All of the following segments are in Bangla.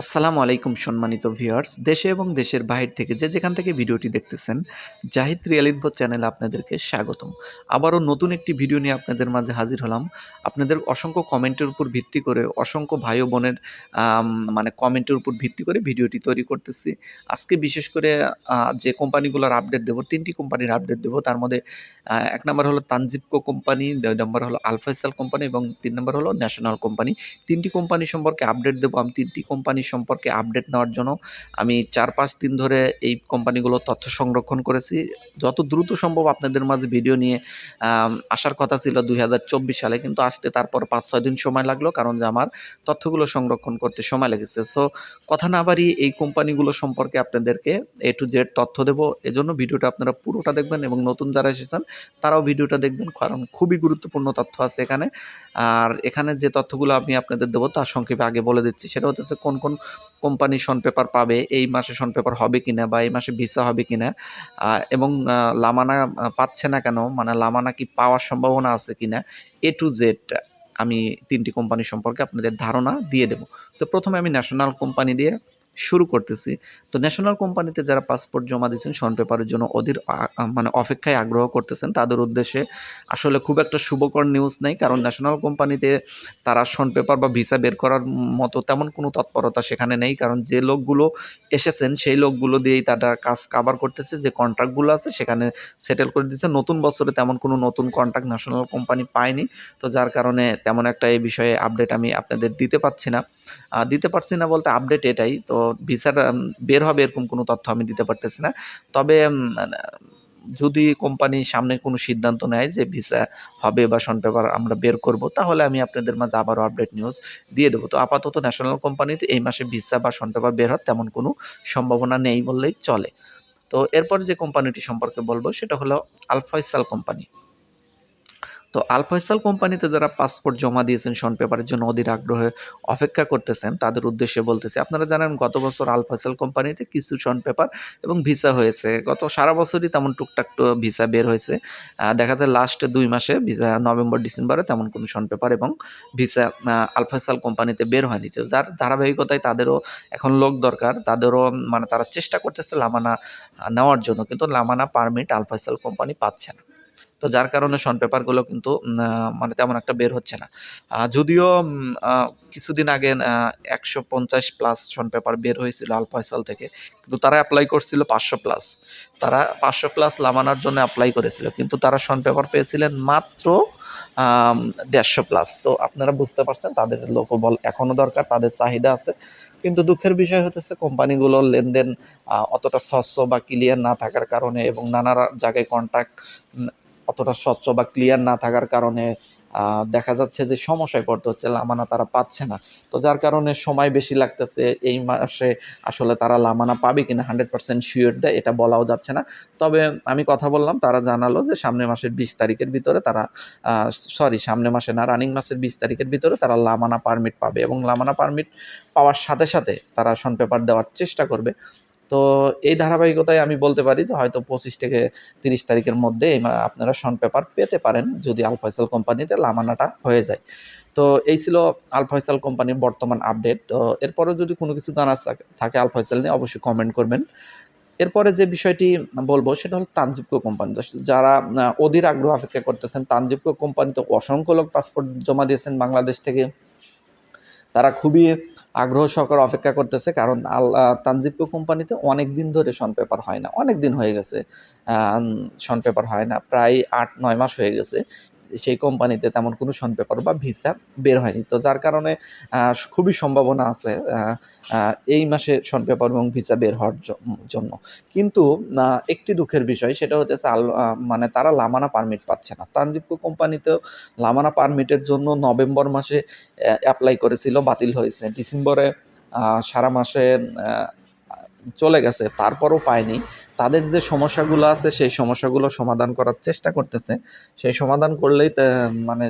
আসসালামু আলাইকুম সম্মানিত ভিউয়ার্স, দেশে এবং দেশের বাহির থেকে যে যেখান থেকে ভিডিওটি দেখতেছেন, জাহিদ রিয়েল ইনফো চ্যানেলে আপনাদেরকে স্বাগতম। আবারও নতুন একটি ভিডিও নিয়ে আপনাদের মাঝে হাজির হলাম। আপনাদের অসংখ্য কমেন্টের উপর ভিত্তি করে, অসংখ্য ভাই বোনের মানে কমেন্টের উপর ভিত্তি করে ভিডিওটি তৈরি করতেছি। আজকে বিশেষ করে যে কোম্পানিগুলোর আপডেট দেবো, তিনটি কোম্পানির আপডেট দেবো। তার মধ্যে এক নম্বর হলো তানজিবকো কোম্পানি, দুই নম্বর হলো আলফাইসাল কোম্পানি এবং তিন নম্বর হলো ন্যাশনাল কোম্পানি। তিনটি কোম্পানি সম্পর্কে আপডেট দেবো, আমি তিনটি কোম্পানি সম্পর্কে আপডেট নেওয়ার জন্য আমি চার পাঁচ দিন ধরে এই কোম্পানিগুলোর তথ্য সংরক্ষণ করেছি। যত দ্রুত সম্ভব আপনাদের মাঝে ভিডিও নিয়ে আসার কথা ছিল দুই হাজার চব্বিশ সালে, কিন্তু আসতে তারপর পাঁচ ছয় দিন সময় লাগল, কারণ যে আমার তথ্যগুলো সংরক্ষণ করতে সময় লেগেছে। সো কথা না বাড়িয়ে এই কোম্পানিগুলো সম্পর্কে আপনাদেরকে এ টু জেড তথ্য দেবো। এজন্য ভিডিওটা আপনারা পুরোটা দেখবেন এবং নতুন যারা এসেছেন, তারাও ভিডিওটা দেখবেন, কারণ খুবই গুরুত্বপূর্ণ তথ্য আছে এখানে। আর এখানে যে তথ্যগুলো আমি আপনাদের দেবো, তার সংক্ষেপে আগে বলে দিচ্ছি। সেটা হচ্ছে কোন কোন কোম্পানি শন পেপার পাবে, এই মাসে শন পেপার হবে কিনা বা এই মাসে ভিসা হবে কিনা এবং লামানা পাচ্ছে না কেন মানে লামানা কি পাওয়ার সম্ভাবনা আছে কিনা এ টু জেড আমি তিনটি কোম্পানি সম্পর্কে আপনাদের ধারণা দিয়ে দেব। তো প্রথমে আমি ন্যাশনাল কোম্পানি দিয়ে শুরু করতেছি। তো ন্যাশনাল কোম্পানিতে যারা পাসপোর্ট জমা দিয়েছেন শন পেপারের জন্য আ- মানে অপেক্ষায় আগ্রহ করতেছেন। তাদের উদ্দেশ্যে আসলে খুব একটা শুভকর নিউজ নেই, কারণ ন্যাশনাল কোম্পানিতে তারা শন পেপার বা ভিসা বের করার মতো তেমন কোনো তৎপরতা সেখানে নেই, কারণ যে লোকগুলো এসেছেন, সেই লোকগুলো দিয়েই তারা কাজ কাভার করতেছে, যে কন্ট্রাক্টগুলো আছে সেখানে সেটেল করে দিচ্ছে নতুন বছরে তেমন কোনো নতুন কন্ট্রাক্ট ন্যাশনাল কোম্পানি পায়নি, তো যার কারণে তেমন একটা এই বিষয়ে আপডেট আমি আপনাদের দিতে পারছি না। দিতে পারছি না বলতে আপডেট এটাই, তো ভিসার বের হবে এরকম কোনো তথ্য আমি দিতে পারতেছি না। তবে যদি কোম্পানি সামনে কোনো সিদ্ধান্ত নেয় যে ভিসা হবে বা শন পেপার আমরা বের করব, তাহলে আমি আপনাদের মাঝে আবারও আপডেট নিউজ দিয়ে দেবো। তো আপাতত ন্যাশনাল কোম্পানিতে এই মাসে ভিসা বা শন পেপার বের হওয়ার তেমন কোনো সম্ভাবনা নেই বললেই চলে। তো এরপর যে কোম্পানিটি সম্পর্কে বলব, সেটা হলো আলফাইসাল কোম্পানি তো আলফাইসাল কোম্পানিতে যারা পাসপোর্ট জমা দিয়েছেন শন পেপারের জন্য অধীর আগ্রহে অপেক্ষা করতেছেন, তাদের উদ্দেশ্যে বলতেছি, আপনারা জানেন গত বছর আলফাইসাল কোম্পানিতে কিছু শন পেপার এবং ভিসা হয়েছে। গত সারা বছরই তেমন টুকটাক ভিসা বের হয়েছে। দেখা যায় লাস্ট দুই মাসে ভিসা নভেম্বর, ডিসেম্বরে তেমন কোনো শন পেপার এবং ভিসা আলফাইসাল কোম্পানিতে বের হয়নি। তো যার ধারাবাহিকতায় তাদেরও এখন লোক দরকার, তাদেরও মানে তারা চেষ্টা করতেছে লামানা নেওয়ার জন্য, কিন্তু লামানা পারমিট আলফাইসাল কোম্পানি পাচ্ছে না। তো যার কারণে শন, পেপারগুলো কিন্তু মানে তেমন একটা বের হচ্ছে না। যদিও কিছুদিন আগে একশো পঞ্চাশ প্লাস শন, পেপার বের হয়েছিল আলফাইসাল থেকে। কিন্তু তারা অ্যাপ্লাই করছিল পাঁচশো প্লাস তারা পাঁচশো প্লাস লামানোর জন্য অ্যাপ্লাই করেছিল। কিন্তু তারা শন, পেপার পেয়েছিলেন মাত্র দেড়শো প্লাস তো আপনারা বুঝতে পারছেন, তাদের লোকবল এখনও দরকার, তাদের চাহিদা আছে। কিন্তু দুঃখের বিষয় হতেছে, কোম্পানিগুলোর লেনদেন অতটা স্বচ্ছ বা ক্লিয়ার না থাকার কারণে এবং নানা জায়গায় কন্ট্রাক্ট অতটা স্বচ্ছ বা ক্লিয়ার না থাকার কারণে দেখা যাচ্ছে যে সমস্যায় পড়তে হচ্ছে, লামানা তারা পাচ্ছে না। তো যার কারণে সময় বেশি লাগতেছে, এই মাসে আসলে তারা লামানা পাবে কিনা হান্ড্রেড পার্সেন্ট শিওর দেয় এটা বলাও যাচ্ছে না। তবে আমি কথা বললাম, তারা জানালো যে সামনে মাসের বিশ তারিখের ভিতরে তারা সরি সামনে মাসে না রানিং মাসের বিশ তারিখের ভিতরে তারা লামানা পারমিট পাবে এবং লামানা পারমিট পাওয়ার সাথে সাথে তারা শন পেপার দেওয়ার চেষ্টা করবে। তো এই ধারাবাহিকতায় আমি বলতে পারি যে হয়তো পঁচিশ থেকে তিরিশ তারিখের মধ্যে আপনারা শন পেপার পেতে পারেন যদি আলফাইসাল কোম্পানিতে লামানাটা হয়ে যায়। তো এই ছিল আলফাইসাল কোম্পানির বর্তমান আপডেট তো এরপরে যদি কোনো কিছু জানার থাকে আলফাইসাল নিয়ে অবশ্যই কমেন্ট করবেন। এরপরে যে বিষয়টি বলব সেটা হলো তানজিবকো কোম্পানি। যারা অধীর আগ্রহ অপেক্ষা করতেছেন তানজিবকো কোম্পানিতে অসংখ্য লোক পাসপোর্ট জমা দিয়েছেন বাংলাদেশ থেকে। তারা খুবই আগ্রহ সরকার অপেক্ষা করতেছে, কারণ আল তানজিপ্য কোম্পানিতে অনেক দিন ধরে শন পেপার হয় না, অনেক দিন হয়ে গেছে শন পেপার হয় না, প্রায় আট, নয় মাস হয়ে গেছে। সেই কোম্পানিতে তেমন কোনো সন পেপার বা ভিসা বের হয়নি। তো যার কারণে খুবই সম্ভাবনা আছে এই মাসে শন পেপার এবং ভিসা বের হওয়ার জন্য। কিন্তু একটি দুঃখের বিষয়, সেটা হচ্ছে আল মানে তারা লামানা পারমিট পাচ্ছে না। তানজিবকো কোম্পানিতেও লামানা পারমিটের জন্য নভেম্বর মাসে অ্যাপ্লাই করেছিল, বাতিল হয়েছে। ডিসেম্বরে সারা মাসে চলে গেছে, তারপরও পায়নি। তাদের যে সমস্যাগুলো আছে, সেই সমস্যাগুলো সমাধান করার চেষ্টা করতেছে। সেই সমাধান করলেই মানে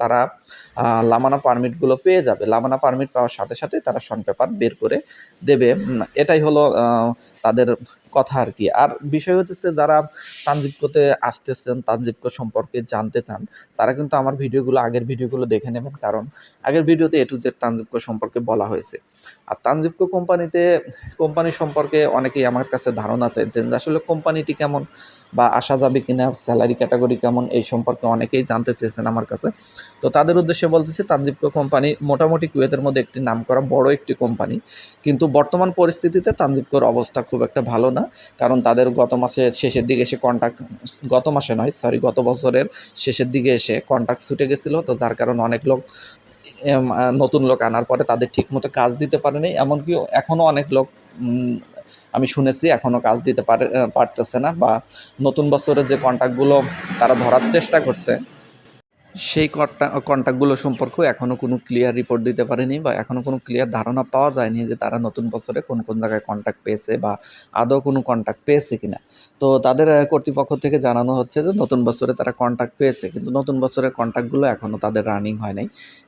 তারা লামানা পারমিটগুলো পেয়ে যাবে। লামানা পারমিট পাওয়ার সাথে সাথে তারা শন পেপার বের করে দেবে। এটাই হলো তাদের কথা আর কি। আর বিষয় হচ্ছে যারা তানজিবকোতে আসতেছেন, তানজিবকো সম্পর্কে জানতে চান, তারা কিন্তু আমার ভিডিওগুলো, আগের ভিডিওগুলো দেখে নেবেন। কারণ আগের ভিডিওতে এ টু জেড তানজিবকো সম্পর্কে বলা হয়েছে। আর তানজিবকো কোম্পানিতে, কোম্পানি সম্পর্কে অনেকেই আমার কাছে ধারণা আছে যে আসলে কোম্পানিটি কেমন বা আসা যাবে কিনা, স্যালারি ক্যাটাগরি কেমন, এই সম্পর্কে অনেকেই জানতে চেয়েছেন আমার কাছে। তো তাদের উদ্দেশ্যে বলতেছি, তানজিবকো কোম্পানি মোটামুটি কুয়েতের মধ্যে একটি নাম করা বড় একটি কোম্পানি। কিন্তু বর্তমান পরিস্থিতিতে তানজিবকোর অবস্থা খুব একটা ভালো না। কারণ তাদের গত মাসে শেষের দিকে এসে কন্ট্যাক্ট গত মাসে নয় সরি গত বছরের শেষের দিকে এসে কন্ট্যাক্ট ছুটে গেছিল, তো যার কারণে অনেক লোক নতুন লোক আনার পরে তাদের ঠিকমতো কাজ দিতে পারেনি, এমনকি এখনও অনেক লোক আমি শুনেছি এখনও কাজ দিতে পারে, পারতেছে না, বা নতুন বছরের যে কন্ট্যাক্টগুলো তারা ধরার চেষ্টা করছে সেই কন্ট্যাক্টগুলো সম্পর্কেও এখনও কোনো ক্লিয়ার রিপোর্ট দিতে পারেনি বা এখনও কোনো ক্লিয়ার ধারণা পাওয়া যায়নি যে তারা নতুন বছরে কোন কোন জায়গায় কন্ট্যাক্ট পেয়েছে বা আদৌ কোনো কন্ট্যাক্ট পেয়েছে কিনা। তো তাদের কর্তৃপক্ষ থেকে জানানো হচ্ছে যে নতুন বছরে তারা কন্ট্যাক্ট পেয়েছে, কিন্তু নতুন বছরের কন্ট্যাক্টগুলো এখনও তাদের রানিং হয় নাই।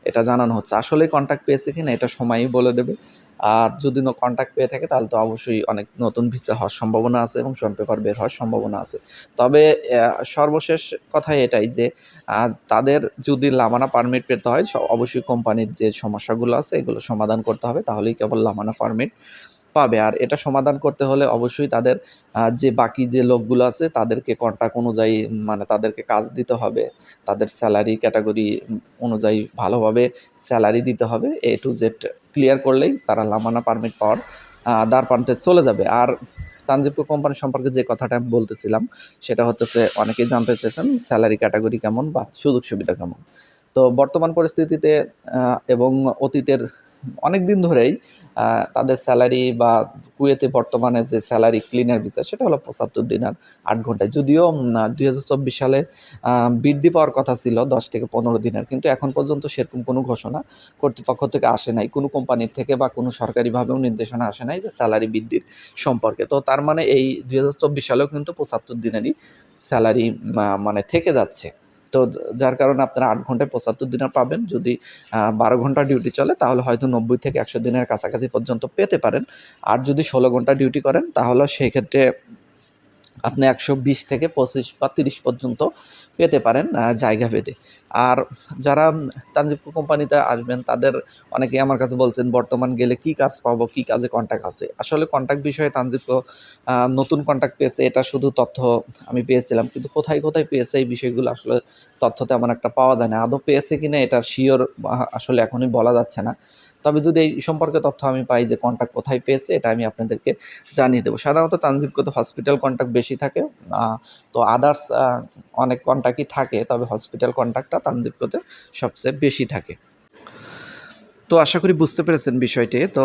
এটা জানানো হচ্ছে। আসলে কন্ট্যাক্ট পেয়েছে কিনা এটা সময়ই বলে দেবে। আর যদি কন্ট্যাক্ট পেয়ে থাকে, তাহলে তো অবশ্যই অনেক নতুন ভিসা হওয়ার সম্ভাবনা আছে এবং শর্ট পেপার বের হওয়ার সম্ভাবনা আছে। তবে সর্বশেষ কথা এটাই যে তাদের যদি লামানা পারমিট পেতে হয় অবশ্যই কোম্পানির যে সমস্যাগুলো আছে, এগুলো সমাধান করতে হবে। তাহলেই কেবল লামানা পারমিট পাবে। আর এটা সমাধান করতে হলে অবশ্যই তাদের যে বাকি যে লোকগুলো আছে তাদেরকে কন্ট্রাক্ট অনুযায়ী মানে তাদেরকে কাজ দিতে হবে। তাদের স্যালারি ক্যাটাগরি অনুযায়ী ভালোভাবে স্যালারি দিতে হবে। এ টু জেড ক্লিয়ার করলেই তারা লামানা পারমিট পাওয়ার দ্বার প্রান্তে চলে যাবে। আর তানজিবকো কোম্পানি সম্পর্কে যে কথাটা আমি বলতেছিলাম, সেটা হচ্ছে অনেকেই জানতে চেয়েছেন স্যালারি ক্যাটাগরি কেমন বা সুযোগ সুবিধা কেমন। তো বর্তমান পরিস্থিতিতে এবং অতীতের অনেক দিন ধরেই তাদের স্যালারি বা কুয়েতে বর্তমানে যে স্যালারি ক্লিনার ভিসা, সেটা হলো পঁচাত্তর দিন আর আট ঘন্টায়। যদিও দুই হাজার চব্বিশ সালে বৃদ্ধি পাওয়ার কথা ছিল দশ থেকে পনেরো দিনের কিন্তু এখন পর্যন্ত সেরকম কোনো ঘোষণা কর্তৃপক্ষ থেকে আসে নাই। কোনো কোম্পানির থেকে বা কোনো সরকারিভাবেও নির্দেশনা আসে নাই যে স্যালারি বৃদ্ধির সম্পর্কে। তো তার মানে এই দুই হাজার চব্বিশ সালেও কিন্তু পঁচাত্তর দিনেরই স্যালারি মানে থেকে যাচ্ছে। তো যার কারণে আপনারা আট ঘন্টায় পঁচাত্তর দিনের পাবেন। যদি বারো ঘণ্টা ডিউটি চলে, তাহলে হয়তো নব্বই থেকে একশো দিনের কাছাকাছি পর্যন্ত পেতে পারেন। আর যদি ষোলো ঘণ্টা ডিউটি করেন, তাহলে সেই ক্ষেত্রে আপনি একশো বিশ থেকে পঁচিশ বা তিরিশ পর্যন্ত পেতে পারেন জায়গা পেতে। আর যারা তানজিবকো কোম্পানিতে আসবেন তাদের অনেকেই আমার কাছে বলছেন বর্তমান গেলে কি কাজ পাবো কি কাজে কন্ট্যাক্ট আছে? আসলে কন্ট্যাক্ট বিষয়ে তানজিবকো আহ, নতুন কন্ট্যাক্ট পেয়েছে এটা শুধু তথ্য আমি পেয়েছিলাম কিন্তু কোথায় কোথায় পেয়েছে এই বিষয়গুলো আসলে তথ্য তেমন একটা পাওয়া যায় না। আদৌ পেয়েছে কিনা এটা শিওর আসলে এখনই বলা যাচ্ছে না। তবে যদি এই সম্পর্কে তথ্য আমি পাই যে কন্ট্যাক্ট কোথায় পেয়েছে, এটা আমি আপনাদেরকে জানিয়ে দেবো। সাধারণত তানজিবগত হসপিটাল কন্ট্যাক্ট বেশি থাকে তো আদার্স অনেক কন্ট্যাক্টই থাকে, তবে হসপিটাল কন্ট্যাক্টটা তানজিবগতে সবচেয়ে বেশি থাকে। তো আশা করি বুঝতে পেরেছেন বিষয়টি। তো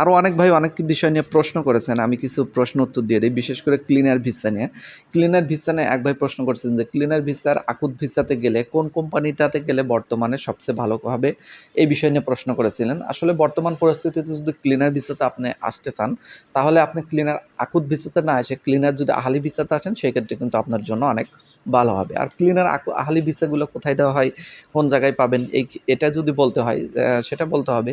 আরও অনেক ভাই অনেক বিষয় নিয়ে প্রশ্ন করেছেন, আমি কিছু প্রশ্ন উত্তর দিয়ে দিই, বিশেষ করে ক্লিনার ভিসা নিয়ে। ক্লিনার ভিসা নিয়ে এক ভাই প্রশ্ন করছেন যে ক্লিনার ভিসার আকুত ভিসাতে গেলে কোন কোম্পানিটাতে গেলে বর্তমানে সবচেয়ে ভালো হবে? এই বিষয় নিয়ে প্রশ্ন করেছিলেন। আসলে বর্তমান পরিস্থিতিতে যদি ক্লিনার ভিসাতে আপনি আসতে চান, তাহলে আপনি ক্লিনার আকুত ভিসাতে না এসে ক্লিনার যদি আহালি ভিসাতে আসেন, সেক্ষেত্রে কিন্তু আপনার জন্য অনেক ভালো হবে। আর ক্লিনার আহালি ভিসাগুলো কোথায় দেওয়া হয়, কোন জায়গায় পাবেন, এই এটা যদি বলতে হয় সেটা বলতে হবে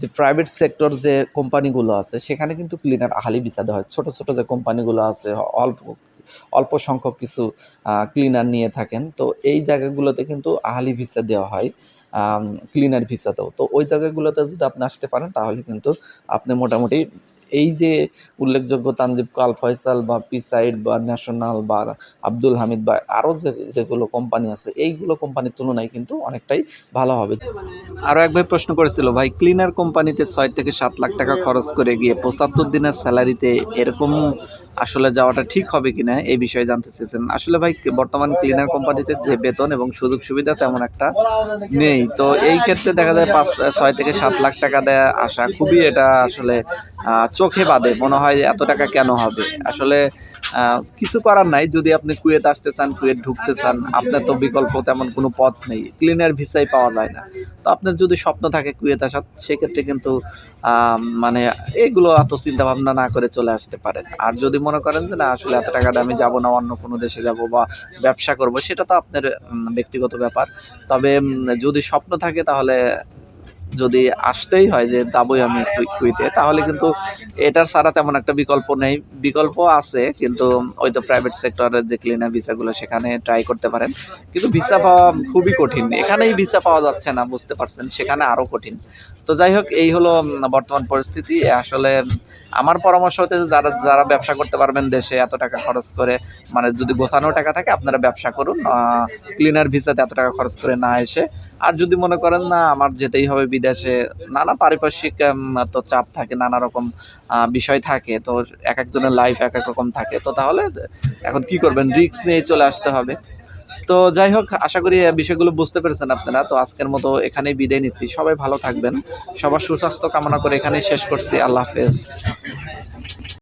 যে প্রাইভেট সেক্টর যে কোম্পানিগুলো আছে, সেখানে কিন্তু ক্লিনার আহালি দেওয়া হয়। ছোট ছোট যে কোম্পানিগুলো আছে, অল্প অল্প সংখ্যক কিছু ক্লিনার নিয়ে থাকেন। তো এই জায়গাগুলোতে কিন্তু আহালি ভিসা দেওয়া হয় ক্লিনার ভিসাতেও তো ওই জায়গাগুলোতে যদি আপনি আসতে পারেন, তাহলে কিন্তু আপনি মোটামুটি এই যে উল্লেখযোগ্য তানজিব কাল ফয়সাল বা পিসাইড বা ন্যাশনাল বা আব্দুল হামিদ বা আরও যে যেগুলো কোম্পানি আছে, এইগুলো কোম্পানির তুলনায় কিন্তু অনেকটাই ভালো হবে। আরও এক ভাই প্রশ্ন করেছিল, ভাই ক্লিনার কোম্পানিতে ছয় থেকে সাত লাখ টাকা খরচ করে গিয়ে পঁচাত্তর দিনের স্যালারিতে এরকম আসলে যাওয়াটা ঠিক হবে কিনা এই বিষয়ে জানতে চেয়েছেন। আসলে ভাই, বর্তমান ক্লিনার কোম্পানিতে যে বেতন এবং সুযোগ সুবিধা তেমন একটা নেই। তো এই ক্ষেত্রে দেখা যায় পাঁচ, ছয় থেকে সাত লাখ টাকা দেয়া আসা খুবই এটা আসলে চোখে বাদে, মনে হয় এত টাকা কেন হবে? আসলে কিছু করার নাই, যদি আপনি কুয়েত আসতে চান, কুয়েত ঢুকতে চান, আপনার তো বিকল্প তেমন কোনো পথ নেই ক্লিনার ভিসাই পাওয়া যায় না। তো আপনার যদি স্বপ্ন থাকে কুয়েত আসার, সেক্ষেত্রে কিন্তু মানে এগুলো এত চিন্তা ভাবনা না করে চলে আসতে পারেন। আর যদি মনে করেন যে না, আসলে এত টাকা দিয়ে আমি যাব না, অন্য কোনো দেশে যাব বা ব্যবসা করব, সেটা তো আপনার ব্যক্তিগত ব্যাপার। তবে যদি স্বপ্ন থাকে তাহলে যদি আসতেই হয় যে যাবই আমি কুই- কুইতে তাহলে কিন্তু এটার ছাড়া তেমন একটা বিকল্প নেই। বিকল্প আছে, কিন্তু ওই তো প্রাইভেট সেক্টরের দেখলি না ভিসাগুলো সেখানে ট্রাই করতে পারেন। কিন্তু ভিসা পাওয়া খুবই কঠিন। এখানেই ভিসা পাওয়া যাচ্ছে না, বুঝতে পারছেন? সেখানে আরও কঠিন। তো যাই হোক, এই হলো বর্তমান পরিস্থিতি। আসলে, আমার পরামর্শ হতে যারা যারা ব্যবসা করতে পারবেন দেশে এত টাকা খরচ করে মানে যদি গোছানো টাকা থাকে, আপনারা ব্যবসা করুন। ক্লিনার ভিসাতে এত টাকা খরচ করে না এসে। আর যদি মনে করেন, না, আমার যেতেই হবে বিদেশে নানা পারিপার্শ্বিক তো চাপ থাকে, নানা রকম বিষয় থাকে, তো এক একজনের লাইফ এক এক রকম থাকে, তো তাহলে এখন কি করবেন? রিস্ক নিয়ে চলে আসতে হবে। তো যাই হোক, আশা করি বিষয়গুলো বুঝতে পেরেছেন আপনারা, তো আজকের মতো এখানেই বিদায় নিচ্ছি। সবাই ভালো থাকবেন, সবার সুস্বাস্থ্য কামনা করে এখানেই শেষ করছি। আল্লাহ হাফেজ।